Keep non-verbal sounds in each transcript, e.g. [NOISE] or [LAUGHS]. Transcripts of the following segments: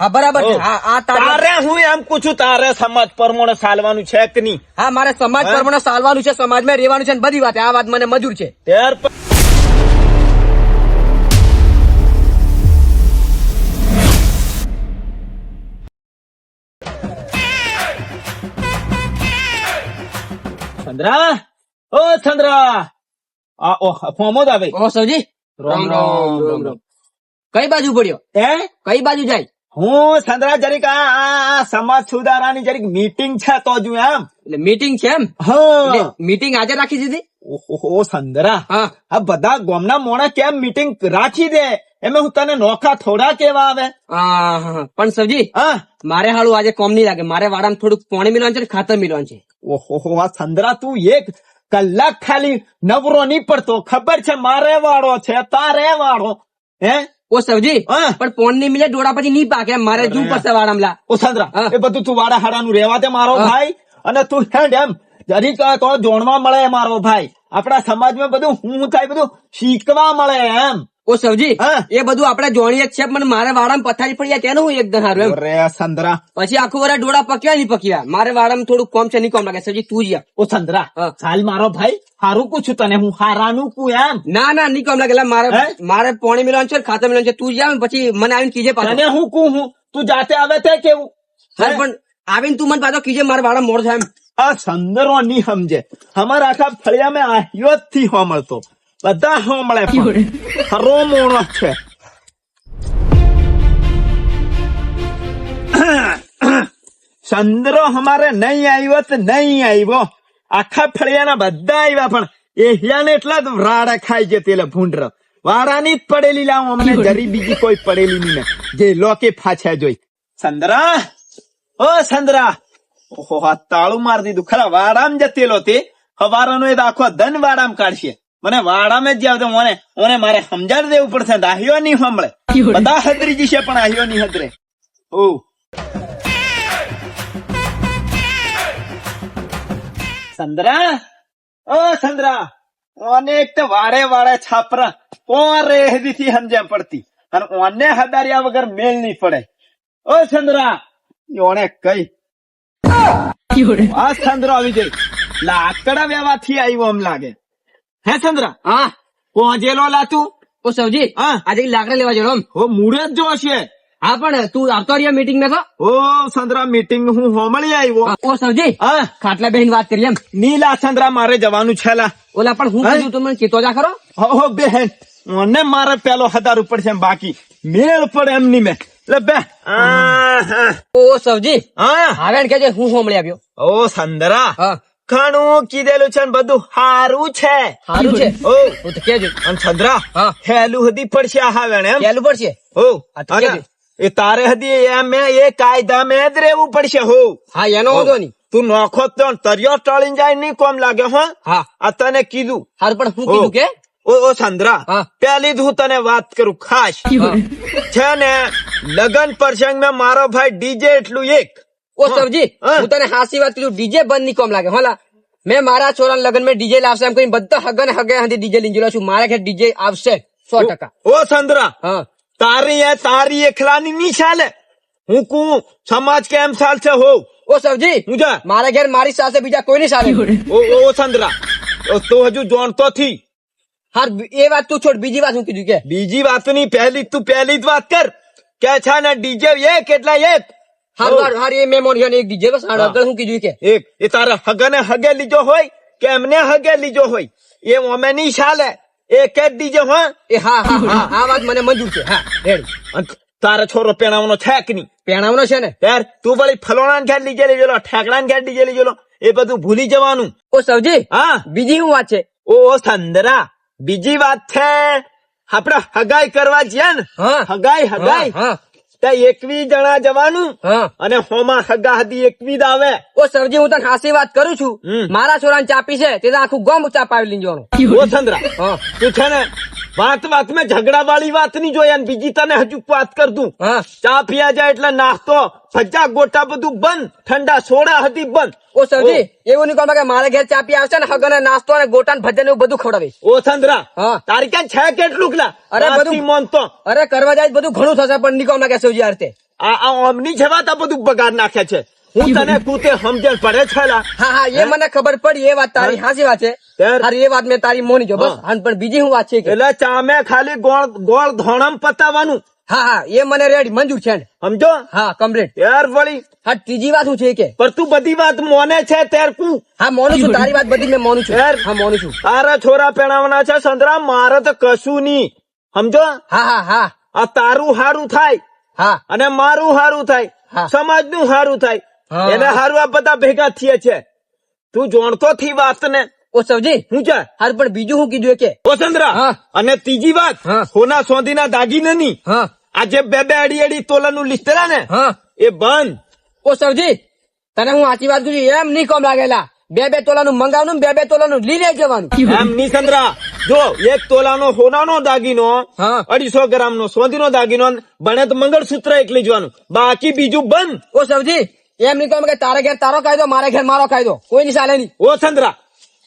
હા બરાબર છે. હા આ તારે હું એમ પૂછું તારે સમાજ પ્રમાણે સાલવાનું છે કે નહીં? હા મારે સમાજ હા? સાલવાનું છે સમાજમાં રહેવાનું છે ને બધી વાત. આ વાત મને મજૂર છે. ત્યાર ચંદ્રા? ઓ ચંદ્રા! આ ઓ ફોમો આવે. ઓ સૌજી રામ રામ, રામ રામ. કઈ બાજુ પડ્યો? હે? કઈ બાજુ જાય? હું સંદ્રા જરીક આ સમાજ સુધારાની જરીક મીટિંગ છે તો જ એમ. એટલે મીટિંગ છે એમ? હા. મીટિંગ આજે રાખી દીધી? ઓહો ચંદ્રા હા. આ બધા ગામના મોણા કેમ મીટિંગ રાખી દે? એમાં હું તને નોખા થોડા કેવા આવે. પણ સૌજી હા. મારે હાલું આજે કોમ નહીં લાગે. મારે વાડામાં થોડુંક પાણી મિલવાનું છે ખાતર મિલવાનું છે. ઓહો આ ચંદ્રા તું એક કલાક ખાલી નવરો નહીં પડતો. ખબર છે? મારે વાળો છે તારે વાળો. હે? ઓ સવજી. પણ પોનની મિલે ડોડા પછી નહીં પાકે મારે જુ પડશે વાડામલા ઓ ચંદ્રા એ બધું તું વાડા હાડાનું રહેવા દે મારો ભાઈ અને તું હેડ એમ. જરી તો જોણવા મળે મારો ભાઈ. આપણા સમાજમાં બધું હું થાય બધું શીખવા મળે એમ. ઓ સવજી એ બધું આપડે જોણીએ છે પણ મારે વાડામાં પથારી પડી જાય તેનું હું એકદમ હારું એમ. ચંદ્રા પછી આખું વરા ડોળા પક્યા નહીં પક્યા. મારે વાડામાં થોડું કોમ છે નહીં કોમ લાગે. સવજી તું જ ઓ ચંદ્રા ચાલ મારો ભાઈ હારું પૂછું તને હું હારાનું કું એમ. ના ના નહીં કોમ લાગે. મારે મારે પોણી મિલવાનું છે ખાતર મિલવાનું છે તું જા પછી મને આવીને કીજે પાછું. હું કું હું? તું જાતે આવે તે કેવું? હા, પણ આવીને તું મને પાછો કીજે મારે વાડા મોડ થાય એમ. આ સંદરો નહીં સમજે. અમારા આખા ફળિયા મેં આહ્યો જ થી હોમળતો બધા હોમળે. હરો મોણો છે ચંદ્રો અમારે નહીં આવ્યો તો નહીં આવ્યો આખા ફળિયાના બધા આવ્યા પણ એહિયાને એટલા જ રાડા ખાઈ જતી એટલે ભૂંડર વાડાની જ પડેલી લાવ અમને જરી બીજી કોઈ પડેલી નહીં જે લોકે ફાછા જોઈ ચંદ્રા ઓ ચંદ્રા ઓહો તાળું મારી દીધું ખરા વાડામ જતેલો તે હવારાનો એ આખો ધન વાડામ કાઢશે મને વાડામાં જ આવતો મને મને મારે સમજાડી દેવું પડશે આહ્યો નહીં સાંભળે. બધા હદરી જશે પણ આહ્યો નહીં હદરે. ઓ સંદ્રા? ઓ સંદ્રા ઓને એક તો વારે વાળે છાપરા કોણ રે થી સમજ્યા પડતી? અને ઓને હદાર્યા વગર મેલ નહીં પડે. ઓ સંદ્રા ઓને કઈ. આ ચંદ્ર આવી જઈ લાકડા વ્યવાથી આવ્યો એમ લાગે. હે ચંદ્ર? હા. પહોંચેલો લાતું ઓ સવજી હા. આજે લાકડા લેવા જેલો હો મૂળે જ જોશે હા પણ તું આવતો રહ્યા મીટિંગ મેં તો? ઓ સંદ્રા મીટિંગ હું હોમળી આવ્યો. ઓ સવજી હા. ખાટલા બેહીન વાત કરી એમ. નીલા ચંદ્ર મારે જવાનું છે લા. ઓલા પણ હું? કીધું તું મને ચેતો જા ખરો. હો બેહેન. મને મારે પેલો હજાર ઉપર છે બાકી. મેળ પડે એમ ની મેં બે. આ, હા. ઓ સવજી હા. હવે કેજે હું હોમળી આવ્યો. ઓ સંદ્રા હા. ઘણું કીધેલું છે ને બધું હારું છે. હારું છે? ઓ હું તો કેજો અને ચંદ્રા હા. હેલું હદી પડશે આ હાવેણ એમ? હેલું પડશે? ઓ અને એ તારે હદી એમ એ કાયદા મેં જ રહેવું પડશે હો. હા એનો વાંધો નહીં. તું નોખો તો તરિયો ટળીને જાય નહીં કોમ લાગે હો. હા. આ તને કીધું. હાર પણ હું કીધું કે? ઓ ઓ ચંદ્રા. પેલી જ હું તને વાત કરું ખાસ. છે ને લગન પ્રસંગમાં મારો ભાઈ ડીજે એટલું એક. ઓ સૌજી હું. તને હાસી વાત કીધું ડીજે બંધની કોમ લાગે હોલા મેં મારા છોરા લગ્નમાં ડીજે લાવશે એમ કરીને બધા હગન હગે હંધી ડીજે લીંજેલો છું મારા ઘેર ડીજે આવશે સો ટકા. ઓ ચંદ્રા હા. તારી એ તારી એકલાની ની ચાલે હું કું સમાજ કેમ ચાલશે હો? ઓ સબજી હું જા. મારા ઘેર મારી સાથે બીજા કોઈ ની સાલે. [LAUGHS] ઓ ઓ સંદરા ઓ, તો હજુ જોણતો થી. હાર એ વાત તું છોડ બીજી વાત હું કીધું કે. બીજી વાતની પહેલી તું પહેલી જ વાત કર. કે છે ને ડીજે એક કેટલા એક. હાર ઓ. હાર એ મેં એક ડીજે બસ હાર આગળ હું કીધું કે? એક એ તારા હગને હગે લીજો હોય કે એમને હગે લીજો હોય? એ ઓમે નહીં ચાલે. એ કે ડીજે હો. એ હા હા હા આ વાત મને મંજૂર છે. હા રેડી. તારા છોરો પેણાવનો છે કે નહીં? પેણાવનો છે ને? યાર તું વળી ફલોણા ઘેર લીજે લીજેલો ઠેકડા ઘેર લીજે લીજેલો એ બધું ભૂલી જવાનું. ઓ સવજી હા. બીજી શું વાત છે? ઓ સંદરા બીજી વાત છે. આપડે હગાઈ કરવા જ્યાં ને. હા. હગાઈ હગાઈ. હા. ત્યાં એકવી જણા જવાનું અને હોમાં હગા હદી એકવી જ આવે. ઓ સરજી હું તને ખાસી વાત કરું છું. મારા છોરાને ચાપી છે તે આખું ગોમ ચાપાવી લઈ જવાનું. ઓ સંદરા તું છે ને વાત વાત મેં ઝઘડા વાળી વાત નહીં જોઈ અને બીજી તને હજુ વાત કર દઉં. ચા પીયા જાય એટલે નાસ્તો ભજા ગોટા બધું બંધ ઠંડા સોડા હતી બંધ. ઓ સરજી એવું નહીં કહો કે મારે ઘેર ચાપી આવશે ને હગન નાસ્તો અને ગોટા ને ભજન એવું બધું ખવડાવીશ. ઓ સંદ્રા તારી ક્યાં છે કેટલું કલા અરે બધું- માનતો અરે કરવા જાય બધું ઘણું થશે પણ નિકોમ ના કે સૌજી આ આ ઓમની જવાતા બધું બગાડ નાખે છે. હું તને તું તે સમજણ પડે છે હા હા એ મને ખબર પડી એ વાત તારી હાજી વાત છે. ત્યાર- એ વાત મેં તારી મોની જો બસ. પણ બીજી હું વાત છે એટલે ચામે ખાલી ગોળ ગોળ ધોણમ પતાવવાનું હા હા એ મને રેડી મંજૂર છે સમજો? હા કમ્પ્લીટ. યાર વળી. હા ત્રીજી વાત શું છે કે પર તું બધી વાત મોને છે ત્યાર કુ. હા મોનું છું તારી વાત બધી મેં મોનું છું. યાર. હા મોનું છું. તારા છોરા પહેણાવના છે સંતરા મારે તો કશું નહીં. સમજો? હા હા હા. આ તારું હારું થાય. હા. અને મારું હારું થાય. સમાજનું હારું થાય. એને હારું આ બધા ભેગા થઈએ છે. તું જોણતો થી વાત ને ઓ સવજી હું છે હાર પણ બીજું હું કીધું કે. ઓ ચંદ્રા અને ત્રીજી વાત હા. સોના સોંધીના દાગીનાની હા. આજે બે બે અડી અડી તોલાનું લિસ્ટરા ને? એ બંધ. ઓ સવજી તને હું આચી વાત કીધું એમ નહીં કોમ લાગેલા. બે બે તોલાનું મંગાવવાનું બે બે તોલા નું લઈ લઈ જવાનું. એમ ની ચંદ્રા. જો એક તોલાનો સોનાનો દાગીનો હા. અઢીસો ગ્રામ નો સોંધીનો દાગીનો બને તો મંગળસૂત્ર એકલી જવાનું. બાકી બીજું બંધ. ઓ સવજી એમ નહીં કોમ કે તારે ઘેર તારો કાયદો મારે ઘેર મારો કાયદો. કોઈ નહીં ચાલે નહીં. ઓ ચંદ્રા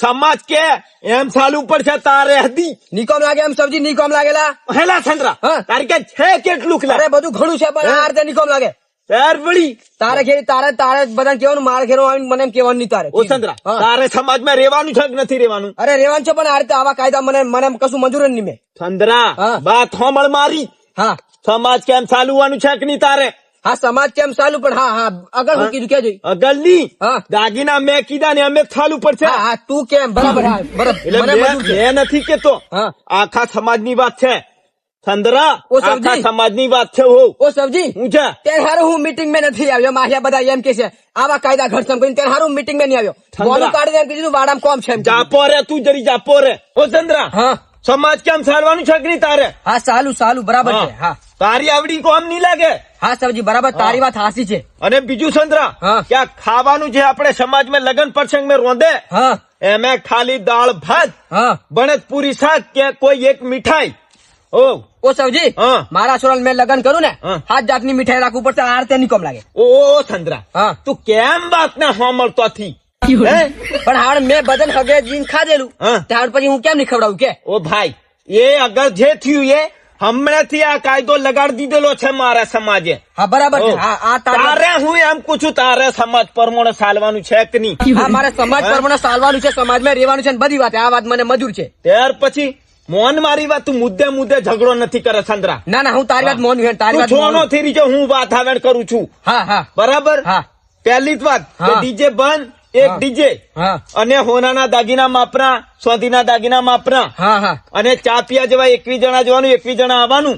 સમાજ કે એમ ચાલુ પડશે તારે હતી નીકોમ લાગે એમ સબ્જી નીકોમ લાગેલા? હેલા હા. તારી કે છે કેટલું અરે બધું ઘણું છે પણ આ રીતે નીકોમ લાગે. યાર વળી. તારે ઘેર તારે તારે બધાને કેવાનું મારે ઘેર આવીને મને એમ કેવાનું નહીં તારે. ઓ હા. તારે સમાજમાં રહેવાનું છે કે નથી રહેવાનું? અરે રહેવાનું છે પણ આ રીતે આવા કાયદા મને મને કશું મંજૂર નહીં મેં. ચંદ્રા હા. વાત હોમળ મારી. હા. સમાજ કેમ ચાલવાનું છે કે નહીં તારે? હા સમાજ કેમ ચાલુ પણ હા હા અગર હું કીધું કેજો અગલની હા. દાગીના મેં કીધા ને અમે ચાલુ પડશે છે. હા તું કેમ? બરાબર બરાબર. એટલે મેં નથી કેતો. આખા સમાજની વાત છે. સંદરા ઓ સમજી. આખા સમાજની વાત છે હો. ઓ સબજી. હું છે. તે હારું હું મીટિંગમાં નથી આવ્યો. માહિયા બધા એમ કે છે આવા કાયદા ઘડસમ કરીને તે હારું મીટિંગમાં નહીં આવ્યો. બોલું કાઢી એમ કીધું વાડામ કોમ છે જાપો રે તું જરી જાપો રે. ઓ સંદરા હા. સમાજ કેમ સારવાનું છે કે તારે? હા સાલું સાલું બરાબર છે હા. તારી આવડી કોમ નહીં લાગે? હા સરજી બરાબર તારી વાત હાસી છે. અને બીજું સંતરા કે ખાવાનું જે આપણે સમાજમાં લગન પ્રસંગમાં રોંધે એમે ખાલી દાળ ભાત બણેજ પૂરી શાક કે કોઈ એક મીઠાઈ. ઓ. ઓ સવજી મારા છોરા મેં લગન કરું ને હા. હાથ જાતની મીઠાઈ રાખવું પડશે આ રીતે નહીં કોમ લાગે. ઓ સંદ્રા હા. તું કેમ વાત ને સાંભળતો થી પણ હાડ મેં બદન હગે જીન ખાધેલું. ત્યાર પછી હું કેમ નહીં ખવડાવું કે? ઓ ભાઈ એ અગર જે થયું એ હમણાંથી આ કાયદો લગાડી દીધેલો છે મારા સમાજે. હા બરાબર તારી હું એમ પૂછું તારે સમાજ પ્રમાણે ચાલવાનું છે કે નહીં? મારે સમાજ હા. સાલવાનું છે સમાજમાં રહેવાનું છે ને બધી વાત. આ વાત મને મજૂર છે. ત્યાર પછી મોન મારી વાત તું મુદ્દે મુદ્દે ઝઘડો નથી કરે સંદ્રા ના ના હું તારી વાત મોન તારી વાત છોનો મોનું. થી રીજો હું વાત આવેણ કરું છું. હા હા. બરાબર? હા. પહેલી જ વાત ડીજે બંધ એક ડીજે. અને હોનાના દાગીના માપના સોધીના દાગીના હા અને ચા પીયા જેવા એકવીસ જણા જવાનું એકવીસ જણા આવવાનું.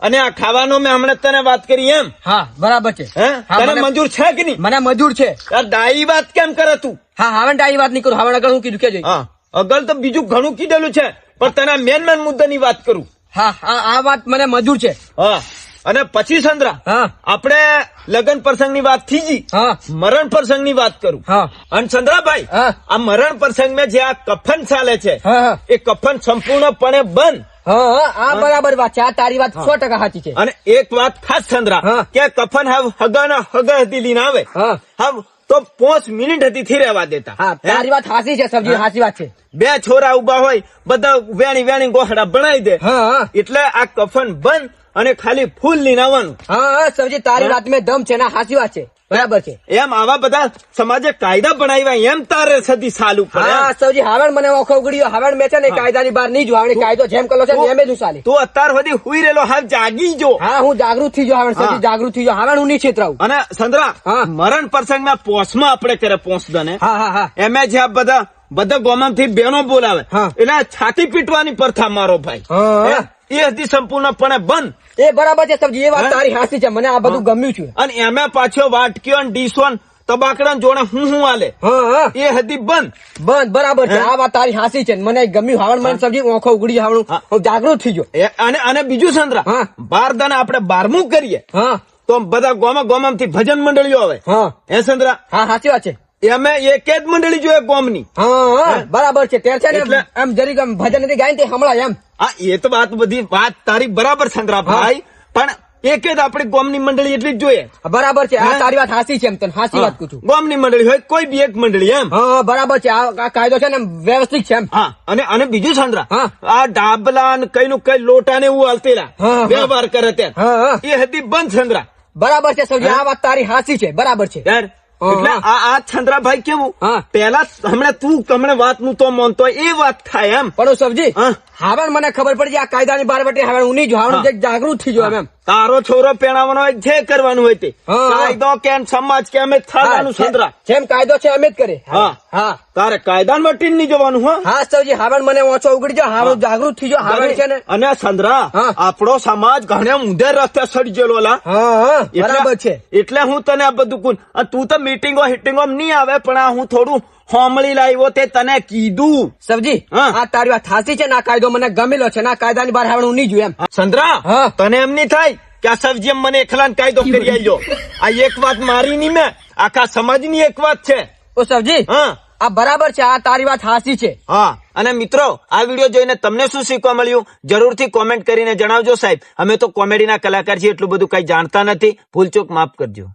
અને આ ખાવાનો મેં હમણાં તને વાત કરી એમ. હા બરાબર છે. તને મંજૂર છે કે નહીં? મને મજૂર છે. ડાઈ વાત કેમ કરે તું? હા હવે ડાઈ વાત નહીં કરું. હવે આગળ હું કીધું કે હા. અગલ તો બીજું ઘણું કીધેલું છે પણ તને મેન મેન મુદ્દાની વાત કરું. હા હા આ વાત મને મજૂર છે. હા. અને પછી સંદ્રા આપણે લગ્ન પ્રસંગની વાત થઈ ગઈ. મરણ પ્રસંગની વાત કરું. અને ચંદ્રાભાઈ આ મરણ પ્રસંગમાં જે આ કફન ચાલે છે એ કફન સંપૂર્ણપણે બંધ. આ બરાબર વાત છે. આ તારી વાત સો ટકા સાચી છે. અને એક વાત ખાસ ચંદ્રા કે કફન હવે હગાના હગા હતી લઈને આવે. હવે તો પાંચ મિનિટ હતી થી રહેવા દેતા. તારી વાત હાસી છે સબજી હાસી વાત છે. બે છોરા ઊભા હોય બધા વેણી વેણી ગોહડા બનાવી દે. એટલે આ કફન બંધ અને ખાલી ફૂલ લઈને આવવાનું હા હા સમજી તારી વાત મેં દમ છે ના હાસી વાત છે. બરાબર છે. એમ આવા બધા સમાજે કાયદા બનાવ્યા એમ તારે સદી સાલું પડે હા સૌજી હાવણ મને ઓખો ઉગડ્યો હાવણ મેં છે ને કાયદાની બહાર નહીં જો કાયદો જેમ કલો છે એમ જ સાલી. તું અત્યાર સુધી હુઈ રેલો હાલ જાગી જો. હા હું જાગૃત થઈ ગયો હાવણ સૌજી જાગૃત થઈ ગયો હાવણ હું નહીં છેતરાવું અને સંદ્રા. મરણ પ્રસંગમાં પોસમાં આપણે કરે પોસદને? હા હા હા. એમે જે આ બધા બધા ગોમાંથી બેનો બોલાવે. એટલે છાતી પીટવાની પ્રથા મારો ભાઈ. હા. એ હતી સંપૂર્ણપણે બંધ. એ બરાબર છે સબ્જી એ વાત તારી હાસી છે મને આ બધું ગમ્યું છે. અને એમે પાછો વાટકીઓ ને ડીસો તબાકડા જોડે હું હું આલે. એ હતી બંધ. બંધ બરાબર છે આ વાત તારી હાસી છે મને ગમ્યું. હાવણ મને સમજી ઓખો ઉગડી હાવણું હું. જાગૃત થઈ ગયો. અને અને બીજું સંદ્રા હા. બાર દાને આપણે બારમું કરીએ. હા. તો બધા ગોમા ગોમા થી ભજન મંડળીઓ આવે. હા. હે સંદ્રા હા સાચી વાત છે. અમે એક જ મંડળી જોઈએ ગોમની. બરાબર છે ત્યાં છે ને એમ જરીક ભજન નથી ગાય તે હમણાં એમ. હા એ તો વાત બધી વાત તારી બરાબર સંદ્રા પણ એક જ આપણી ગોમની મંડળી એટલી જ જોઈએ. બરાબર છે. આ તારી વાત હાસી છે એમ તને હાસી વાત કહું છું. ગોમની મંડળી હોય કોઈ બી એક મંડળી એમ. હા બરાબર છે. આ કાયદો છે ને વ્યવસ્થિત છે એમ. હા અને અને બીજું સંદ્રા આ ડાબલા ને કઈ નું કઈ લોટા ને એવું હાલતેલા. વ્યવહાર કરે ત્યાં એ હતી બંધ સંદ્રા બરાબર છે સૌજી આ વાત તારી હાસી છે. બરાબર છે. યાર એટલે આ આ ચંદ્રાભાઈ કેવું. પેલા હમણાં તું હમણે વાતનું તો માનતો એ વાત થાય એમ પણ સબજી હા. હાવણ મને ખબર પડી આ કાયદાની બાર વટી હાવણ હું નહીં જો હાવણ. જાગૃત થઈ જો એમ તારો છોરો પેણાવાનો હોય જે કરવાનું હોય તે. કાયદો કેમ સમાજ કેમ એ થવાનું સંતરા જેમ કાયદો છે એમ જ કરે. હા. હા. તારે કાયદા મટી નહીં જવાનું હા? હા સૌજી હાવણ મને ઓછો ઉગડી જાવ હાવણ જાગૃત થઈ જાવ હાવણ છે ને. અને ચંદ્રા આપણો સમાજ ઘણે ઊંધે રસ્તે સડી ગયેલો લા. બરાબર છે. એટલે હું તને આ બધું કુન તું તો મીટિંગો હિટિંગો નહીં આવે પણ આ હું થોડું હોમળી લાવ્યો તે તને કીધું. સબજી આ તારી વાત થાસી છે ના? કાયદો મને ગમેલો છે ના? કાયદાની બહાર હાવણ નહીં જોયું એમ. ચંદ્રા તને એમ નહીં થાય કે આ સબજી એમ મને એકલા કાયદો કરી આવ્યો આ એક વાત મારી નહીં મેં. આખા સમાજની એક વાત છે. ઓ સબજી હા. આ બરાબર છે આ તારી વાત હાસી છે. હા. અને મિત્રો આ વીડિયો જોઈને તમને શું શીખવા મળ્યું? જરૂરથી કોમેન્ટ કરીને જણાવજો સાહેબ. અમે તો કોમેડીના કલાકાર છીએ એટલું બધું કઈ જાણતા નથી. ભૂલચૂક માફ કરજો.